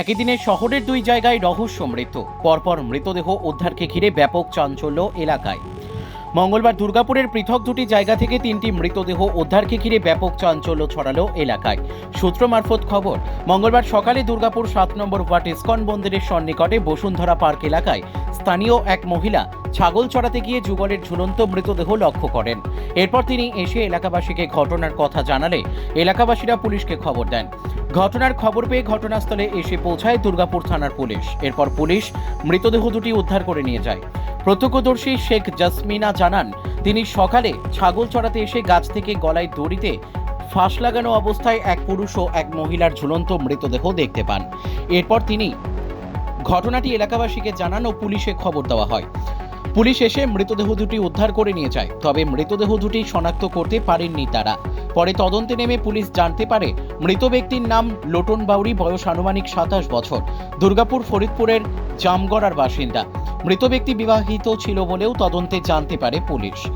একই দিনে শহরের দুই জায়গায় রহস্য মৃত্যু পরপর মৃতদেহ উদ্ধারকে ঘিরে ব্যাপক চাঞ্চল্য এলাকায়। মঙ্গলবার দুর্গাপুরের পৃথক দুটি জায়গা থেকে তিনটি মৃতদেহ উদ্ধারকে ঘিরে ব্যাপক চাঞ্চল্য ছড়ালো এলাকায়। সূত্র মারফত খবর, মঙ্গলবার সকালে দুর্গাপুর সাত নম্বর ওয়ার্ড ইস্কন মন্দিরের সন্নিকটে বসুন্ধরা পার্ক এলাকায় স্থানীয় এক মহিলা ছাগল চড়াতে গিয়ে যুগলের ঝুলন্ত মৃতদেহ লক্ষ্য করেন। এরপর তিনি এসে এলাকাবাসীকে ঘটনার কথা জানালে এলাকাবাসীরা পুলিশকে খবর দেন। ঘটনার খবর পেয়ে ঘটনাস্থলে এসে পৌঁছায় দুর্গাপুর থানার পুলিশ। এরপর পুলিশ মৃতদেহ দুটি উদ্ধার করে নিয়ে যায়। প্রত্যক্ষদর্শী শেখ জাসমিনা জানান, তিনি সকালে ছাগল চড়াতে এসে গাছ থেকে গলায় দড়িতে ফাঁস লাগানো অবস্থায় এক পুরুষ ও এক মহিলার ঝুলন্ত মৃতদেহ দেখতে পান। এরপর তিনি ঘটনাটি এলাকাবাসীকে জানান ও পুলিশে খবর দেওয়া হয়। পুলিশ এসে মৃতদেহ দুটি উদ্ধার করে নিয়ে যায়, তবে মৃতদেহ দুটি শনাক্ত করতে পারেননি তারা। পরে তদন্তে নেমে পুলিশ জানতে পারে, মৃত ব্যক্তির নাম লোটন বাউরি বয়স আনুমানিক সাতাশ বছর, দুর্গাপুর ফরিদপুরের জামগড়ার বাসিন্দা। মৃত ব্যক্তি বিবাহিত ছিল বলেও তদন্তে জানতে পারে পুলিশ।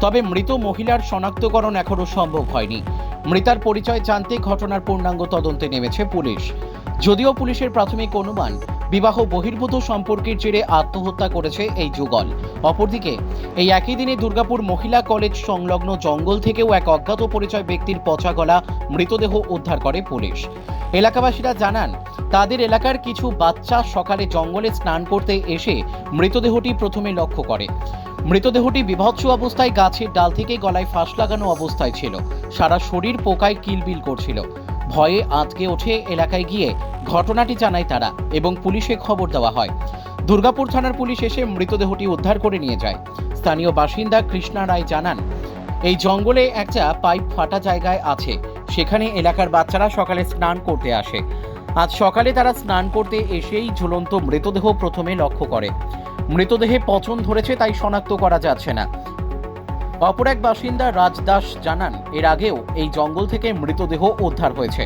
তবে মৃত মহিলার শনাক্তকরণ এখনও সম্ভব হয়নি। মৃতার পরিচয় জানতে ঘটনার পূর্ণাঙ্গ তদন্তে নেমেছে পুলিশ। যদিও পুলিশের প্রাথমিক অনুমান বিবাহ বহির্ভূত সম্পর্কের জেরে আত্মহত্যা করেছে এই যুগল। অপরদিকে, এই একই দিনে দুর্গাপুর মহিলা কলেজ সংলগ্ন জঙ্গল থেকেও এক অজ্ঞাত পরিচয় ব্যক্তির পচা গলা মৃতদেহ উদ্ধার করে পুলিশ। এলাকাবাসীরা জানান, তাদের এলাকার কিছু বাচ্চা সকালে জঙ্গলে স্নান করতে এসে মৃতদেহটি প্রথমে লক্ষ্য করে। মৃতদেহটি বিভৎস অবস্থায় গাছের ডাল থেকে গলায় ফাঁস লাগানো অবস্থায় ছিল। সারা শরীর পোকায় কিলবিল করছিল। ভয়ে আঁতকে ওঠে এলাকায় গিয়ে। ঘটনাটি জানায় তারা এবং পুলিশে খবর দেওয়া হয়। দুর্গাপুর থানার পুলিশ এসে মৃতদেহটি উদ্ধার করে নিয়ে যায়। স্থানীয় বাসিন্দা কৃষ্ণা রায় জানান, এই জঙ্গলে একটা পাইপ ফাটা জায়গায় আছে। সেখানে এলাকার বাচ্চারা সকালে স্নান করতে আসে। আজ সকালে তারা স্নান করতে এসেই ঝুলন্ত মৃতদেহ প্রথমে লক্ষ্য করে। মৃতদেহে পচন ধরেছে, তাই শনাক্ত করা যাচ্ছে না। অপর এক বাসিন্দা রাজদাস জানান, এর আগেও এই জঙ্গল থেকে মৃতদেহ উদ্ধার হয়েছে।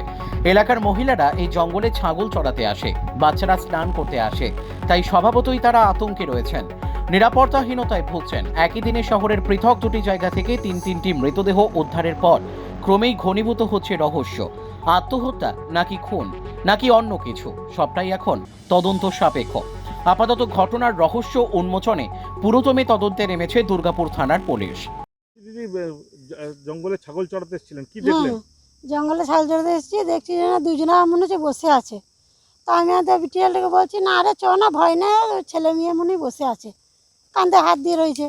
এলাকার মহিলারা এই জঙ্গলে ছাগল চড়াতে আসে, বাচ্চারা স্নান করতে আসে, তাই স্বভাবতই তারা আতঙ্কে রয়েছেন। নিরাপত্তাহীনতায় ভুগছেন। একই দিনে শহরের পৃথক দুটি জায়গা থেকে তিন তিনটি মৃতদেহ উদ্ধারের পর ক্রমেই ঘনীভূত হচ্ছে রহস্য। আত্মহত্যা নাকি খুন, নাকি অন্য কিছু? সবটাই এখন তদন্ত সাপেক্ষ। আপাতত ঘটনার রহস্য উন্মোচনে পুরোদমে তদন্তে নেমেছে দুর্গাপুর থানার পুলিশ। জঙ্গলে ছাগল চড়াতে এসেছিলেন কি দেখলেন? জঙ্গলে ছাল চড়তে এসেছি দেখছি যে না দুজনা মনে হচ্ছে বসে আছে। তা আমি আমাদের বিটিয়ালটাকে বলছি না আরে চ না ভয় ওই ছেলে মেয়ে মনে বসে আছে। কান্দে হাত দিয়ে রয়েছে।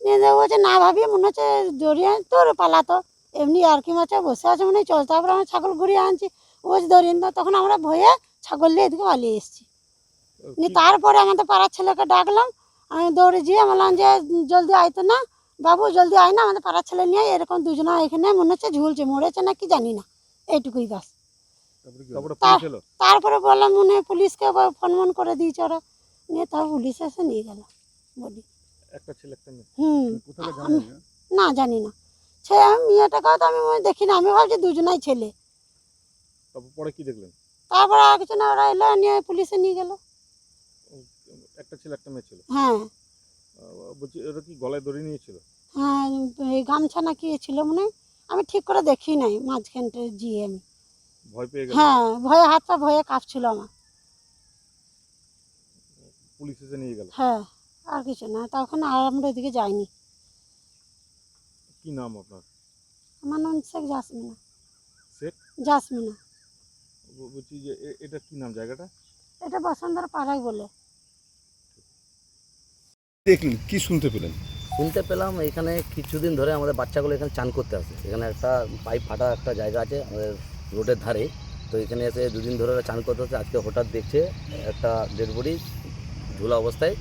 নিয়ে দেখো বলছে না ভাবি মনে হচ্ছে দড়িয়ে তোর পালাতো এমনি আর কি মাছে বসে আছে মনে চল তারপরে আমরা ছাগল ঘুরিয়ে আনছি। ও বলছে দড়িয়ে না। তখন আমরা ভয়ে ছাগল নিয়ে এদিকে পালিয়ে এসেছি। নিয়ে তারপরে আমাদের পাড়ার ছেলেকে ডাকলাম আমি দৌড়ে গিয়ে বললাম যে জলদি আইতো না। বাবু জলদি আয় না আমাদের পাড়ার ছেলে নিয়ে এরকম দুজনা এখানে মনে হচ্ছে ঝুলছে মরেছে না কি জানি না এইটুকুই বাস তারপরে তা- পুলিশ এলো? তারপরে বললাম মনে হয় পুলিশকে ফোন মন করে দিয়েছে ওরা। নিয়ে তার পুলিশ এসে নিয়ে গেল বডি একটা ছেলে একটা মেয়ে? হুম। আমি- না? জানি না। সে আমি মেয়েটাকেও তো আমি দেখি না আমি ভাবছি দুজনাই ছেলে। তারপর পরে কি দেখলেন? তারপরে আর কিছু না ওরা এলো নিয়ে পুলিশে নিয়ে গেল। একটা ছেলে একটা মেয়ে ছিল? হ্যাঁ। বলছি কি গলায় দড়ি নিয়েছিল? হ্যাঁ এই গামছা না কি ছিল মনে আমি ঠিক করে দেখি নাই মাঝখানটা গিয়ে আমি। ভয় পেয়ে গেল? হ্যাঁ ভয়ে হাত পা ভয়ে কাঁপছিল আমার। পুলিশ এসে নিয়ে গেল? হ্যাঁ আর কিছু না তখন আর আমরা ওইদিকে যাইনি। কি নাম আপনার? আমার নাম শেখ জাসমিনা। শেখ? জাসমিনা। বলছি যে এটা কি নাম জায়গাটা? এটা বসন্তর পাড়ায় বলে। দেখলেন কি শুনতে পেলেন? শুনতে পেলাম এখানে কিছুদিন ধরে আমাদের বাচ্চাগুলো এখানে চান করতে আসে। এখানে একটা পাইপ ফাটা একটা জায়গা আছে আমাদের রোডের ধারে। তো এখানে এসে দুদিন ধরে ওরা চান করতে আসে আজকে হঠাৎ দেখছে একটা ডেড বডি ঝুলা অবস্থায়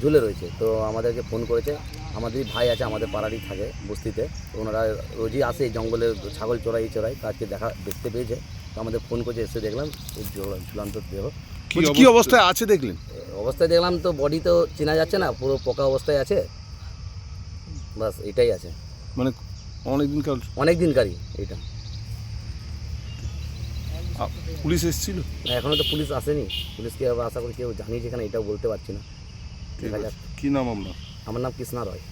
ঝুলে রয়েছে। তো আমাদেরকে ফোন করেছে আমাদের ভাই আছে আমাদের পাড়ারই থাকে বস্তিতে। তো ওনারা রোজই আসে এই জঙ্গলে ছাগল চড়াই চড়াই তো আজকে দেখা দেখতে পেয়েছে। তো আমাদের ফোন করেছে এসে দেখলাম ঝুলান্ত দেহ। কি অবস্থায় আছে দেখলেন? অবস্থায় দেখলাম তো বডি তো চেনা যাচ্ছে না পুরো পোকা অবস্থায় আছে। বাস এটাই আছে। মানে অনেকদিন কাল? অনেক দিনকারই এটা। পুলিশ এসেছিল? না, এখনও তো পুলিশ আসেনি। পুলিশকে আবার আশা করি কেউ জানিয়েছে এখানে এটাও বলতে পারছি না। দেখা। যাক। কি নাম আপনার? আমার নাম কৃষ্ণা রয়।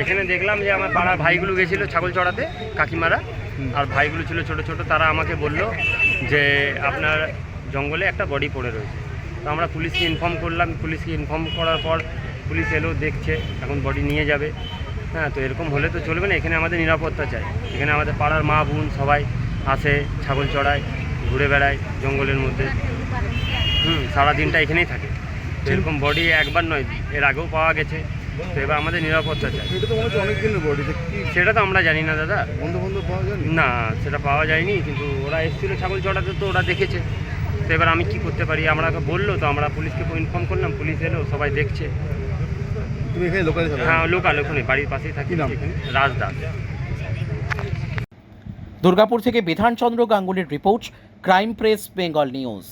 এখানে দেখলাম যে আমার পাড়ার ভাইগুলো গেছিল ছাগল চড়াতে কাকিমারা। আর ভাইগুলো ছিল ছোট ছোট তারা আমাকে বলল যে আপনার জঙ্গলে একটা বডি পড়ে রয়েছে। তো আমরা পুলিশকে ইনফর্ম করলাম। পুলিশকে ইনফর্ম করার পর পুলিশ এলো দেখছে এখন বডি নিয়ে যাবে। হ্যাঁ তো এরকম হলে তো চলবে না। এখানে আমাদের নিরাপত্তা চাই। এখানে আমাদের পাড়ার মা বোন সবাই আসে ছাগল চড়ায় ঘুরে বেড়ায় জঙ্গলের মধ্যে। হুম সারা দিনটা এখানেই থাকে। তো এরকম বডি একবার নয় এর আগেও পাওয়া গেছে। তো এবার আমাদের নিরাপত্তা চাই। সেটা তো আমরা জানি না দাদা। বন্ধু বন্ধু পাওয়া যায়নি? না সেটা পাওয়া যায়নি কিন্তু ওরা এসেছিল ছাগল চড়াতে তো ওরা দেখেছে। তো এবার আমি কি করতে পারি? আমাকে বলল তো আমরা পুলিশকে ইনফর্ম করলাম পুলিশ এলো সবাই দেখছে। তুমি এখানে লোকাল হ্যাঁ লোকাল ওখানে বাড়ির পাশেই থাকি রাজদাস দুর্গাপুর থেকে Bidhanchandra গাঙ্গুলির report crime press Bengal news.